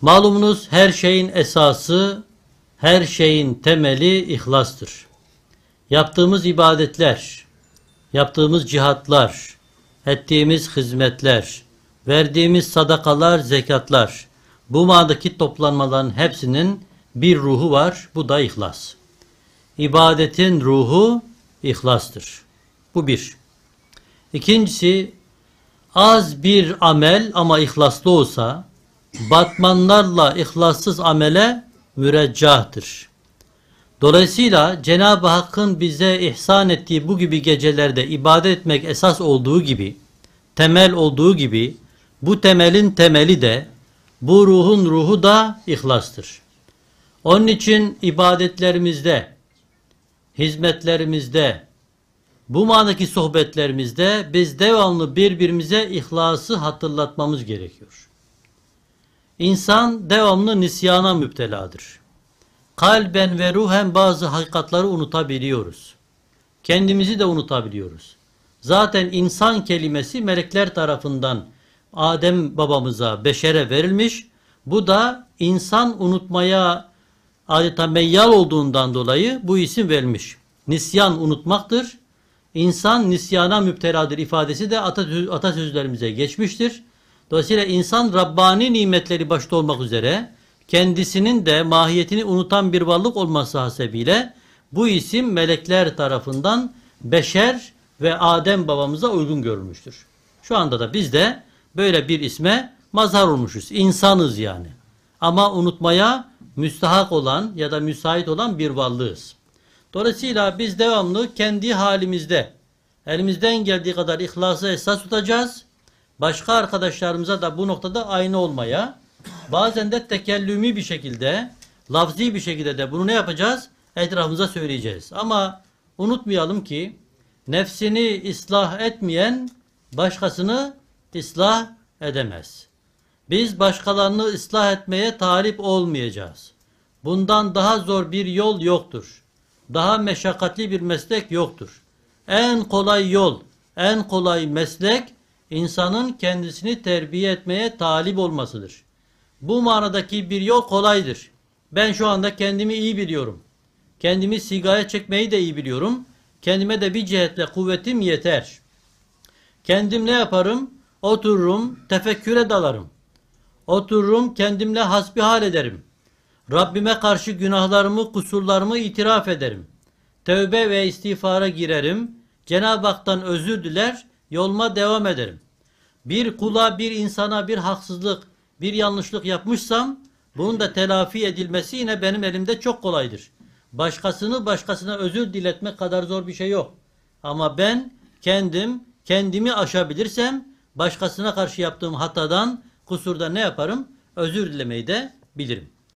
Malumunuz her şeyin esası, her şeyin temeli ihlastır. Yaptığımız ibadetler, yaptığımız cihatlar, ettiğimiz hizmetler, verdiğimiz sadakalar, zekatlar, bu manadaki toplanmaların hepsinin bir ruhu var, bu da ihlas. İbadetin ruhu ihlastır. Bu bir. İkincisi, az bir amel ama ihlaslı olsa, batmanlarla ihlassız amele müreccahtır. Dolayısıyla Cenab-ı Hakk'ın bize ihsan ettiği bu gibi gecelerde ibadet etmek esas olduğu gibi, temel olduğu gibi, bu temelin temeli de, bu ruhun ruhu da ihlastır. Onun için ibadetlerimizde, hizmetlerimizde, bu manadaki sohbetlerimizde biz devamlı birbirimize ihlası hatırlatmamız gerekiyor. İnsan devamlı nisyana müpteladır. Kalben ve ruhen bazı hakikatları unutabiliyoruz. Kendimizi de unutabiliyoruz. Zaten insan kelimesi melekler tarafından Adem babamıza, beşere verilmiş. Bu da insan unutmaya adeta meyyal olduğundan dolayı bu isim verilmiş. Nisyan unutmaktır. İnsan nisyana müpteladır ifadesi de atasözlerimize geçmiştir. Dolayısıyla insan Rabbani nimetleri başta olmak üzere kendisinin de mahiyetini unutan bir varlık olması hasebiyle bu isim melekler tarafından beşer ve Adem babamıza uygun görülmüştür. Şu anda da biz de böyle bir isme mazhar olmuşuz. İnsanız yani. Ama unutmaya müstahak olan ya da müsait olan bir varlığız. Dolayısıyla biz devamlı kendi halimizde elimizden geldiği kadar ihlası esas tutacağız. Başka arkadaşlarımıza da bu noktada aynı olmaya, bazen de tekellümi bir şekilde, lafzi bir şekilde de bunu ne yapacağız? Etrafımıza söyleyeceğiz. Ama unutmayalım ki nefsini ıslah etmeyen başkasını ıslah edemez. Biz başkalarını ıslah etmeye talip olmayacağız. Bundan daha zor bir yol yoktur. Daha meşakkatli bir meslek yoktur. En kolay yol, en kolay meslek insanın kendisini terbiye etmeye talip olmasıdır. Bu manadaki bir yol kolaydır. Ben şu anda kendimi iyi biliyorum. Kendimi sigaya çekmeyi de iyi biliyorum. Kendime de bir cihetle kuvvetim yeter. Kendim ne yaparım? Otururum, tefekküre dalarım. Otururum, kendimle hasbihal ederim. Rabbime karşı günahlarımı, kusurlarımı itiraf ederim. Tövbe ve istiğfara girerim. Cenab-ı Hak'tan özür diler, yoluma devam ederim. Bir kula, bir insana bir haksızlık, bir yanlışlık yapmışsam, bunun da telafi edilmesi yine benim elimde çok kolaydır. Başkasını başkasına özür diletmek kadar zor bir şey yok. Ama ben kendim, kendimi aşabilirsem, başkasına karşı yaptığım hatadan, kusurda ne yaparım? Özür dilemeyi de bilirim.